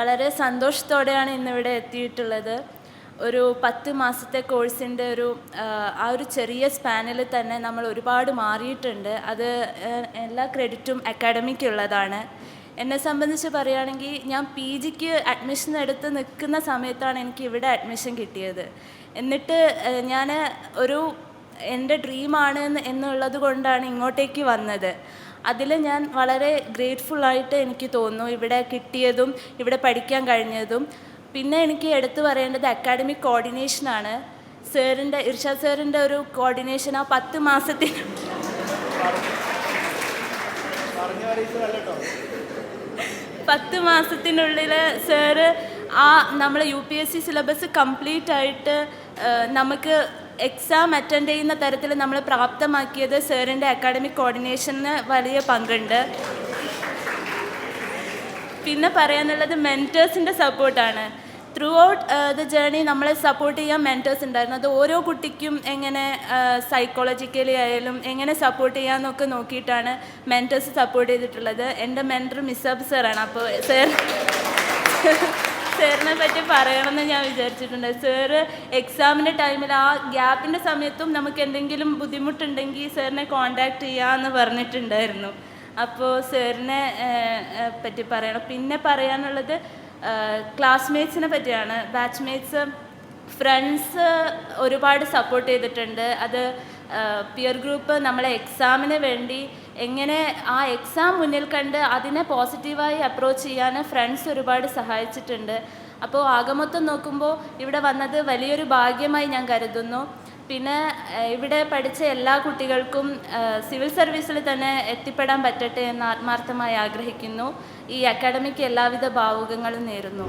വളരെ സന്തോഷത്തോടെയാണ് ഇന്നിവിടെ എത്തിയിട്ടുള്ളത്. ഒരു പത്ത് മാസത്തെ കോഴ്സിന്റെ ഒരു ആ, ഒരു ചെറിയ സ്പാനിൽ തന്നെ നമ്മൾ ഒരുപാട് മാറിയിട്ടുണ്ട്. അത് എല്ലാ ക്രെഡിറ്റും അക്കാഡമിക്കുള്ളതാണ്. എന്നെ സംബന്ധിച്ച് പറയുകയാണെങ്കിൽ ഞാൻ പി ജിക്ക് അഡ്മിഷൻ എടുത്ത് നിൽക്കുന്ന സമയത്താണ് എനിക്ക് ഇവിടെ അഡ്മിഷൻ കിട്ടിയത്. എന്നിട്ട് ഞാൻ ഒരു എന്റെ ഡ്രീമാണ് എന്നുള്ളത് കൊണ്ടാണ് ഇങ്ങോട്ടേക്ക് വന്നത്. അതിൽ ഞാൻ വളരെ ഗ്രേറ്റ്ഫുൾ ആയിട്ട് എനിക്ക് തോന്നുന്നു. ഇവിടെ കിട്ടിയതും ഇവിടെ പഠിക്കാൻ കഴിഞ്ഞതും. പിന്നെ എനിക്ക് എടുത്തു പറയേണ്ടത് അക്കാഡമിക് കോർഡിനേഷനാണ് സാറിന്റെ ഇർഷാദ് സാറിന്റെ ഒരു കോർഡിനേഷൻ ആ പത്ത് മാസത്തിന് പത്ത് മാസത്തിനുള്ളിൽ സാറ് ആ നമ്മൾ U P S C syllabus complete ആയിട്ട് നമുക്ക് എക്സാം അറ്റൻഡ് ചെയ്യുന്ന തരത്തിൽ നമ്മൾ പ്രാപ്തമാക്കിയത് സാറിന്റെ അക്കാഡമിക് കോർഡിനേഷന് വലിയ പങ്കുണ്ട്. പിന്നെ പറയാനുള്ളത് മെന്റേഴ്സിന്റെ സപ്പോർട്ടാണ് ത്രൂ ഔട്ട് ദ ജേണി നമ്മളെ സപ്പോർട്ട് ചെയ്യാൻ മെന്റേഴ്സ് ഉണ്ടായിരുന്നു. അത് ഓരോ കുട്ടിക്കും എങ്ങനെ സൈക്കോളജിക്കലി ആയാലും എങ്ങനെ സപ്പോർട്ട് ചെയ്യാമെന്നൊക്കെ നോക്കിയിട്ടാണ് മെന്റേഴ്സ് സപ്പോർട്ട് ചെയ്തിട്ടുള്ളത്. എന്റെ മെന്റർ മിസ്സബ് സാറാണ്. അപ്പോൾ സാർ സാറിനെ പറ്റി പറയണമെന്ന് ഞാൻ വിചാരിച്ചിട്ടുണ്ട്. സാറ് എക്സാമിന്റെ ടൈമിൽ ആ ഗ്യാപ്പിന്റെ സമയത്തും നമുക്ക് എന്തെങ്കിലും ബുദ്ധിമുട്ടുണ്ടെങ്കിൽ സാറിനെ കോണ്ടാക്ട് ചെയ്യാമെന്ന് പറഞ്ഞിട്ടുണ്ടായിരുന്നു. അപ്പോൾ സാറിനെ പറ്റി പറയണം. പിന്നെ പറയാനുള്ളത് ക്ലാസ്മേറ്റ്സിനെ പറ്റിയാണ്. ബാച്ച്മേറ്റ്സ് ഫ്രണ്ട്സ് ഒരുപാട് സപ്പോർട്ട് ചെയ്തിട്ടുണ്ട്. അത് പിയർ ഗ്രൂപ്പ് നമ്മളെ എക്സാമിന് വേണ്ടി എങ്ങനെ ആ എക്സാം മുന്നിൽ കണ്ട് അതിനെ പോസിറ്റീവായി അപ്രോച്ച് ചെയ്യാൻ ഫ്രണ്ട്സ് ഒരുപാട് സഹായിച്ചിട്ടുണ്ട്. അപ്പോൾ ആകമൊത്തം നോക്കുമ്പോൾ ഇവിടെ വന്നത് വലിയൊരു ഭാഗ്യമായി ഞാൻ കരുതുന്നു. പിന്നെ ഇവിടെ പഠിച്ച എല്ലാ കുട്ടികൾക്കും സിവിൽ സർവീസിൽ തന്നെ എത്തിപ്പെടാൻ പറ്റട്ടെ എന്ന് ആത്മാർത്ഥമായി ആഗ്രഹിക്കുന്നു. ഈ അക്കാഡമിക്ക് എല്ലാവിധ ഭാവുകങ്ങളും നേരുന്നു.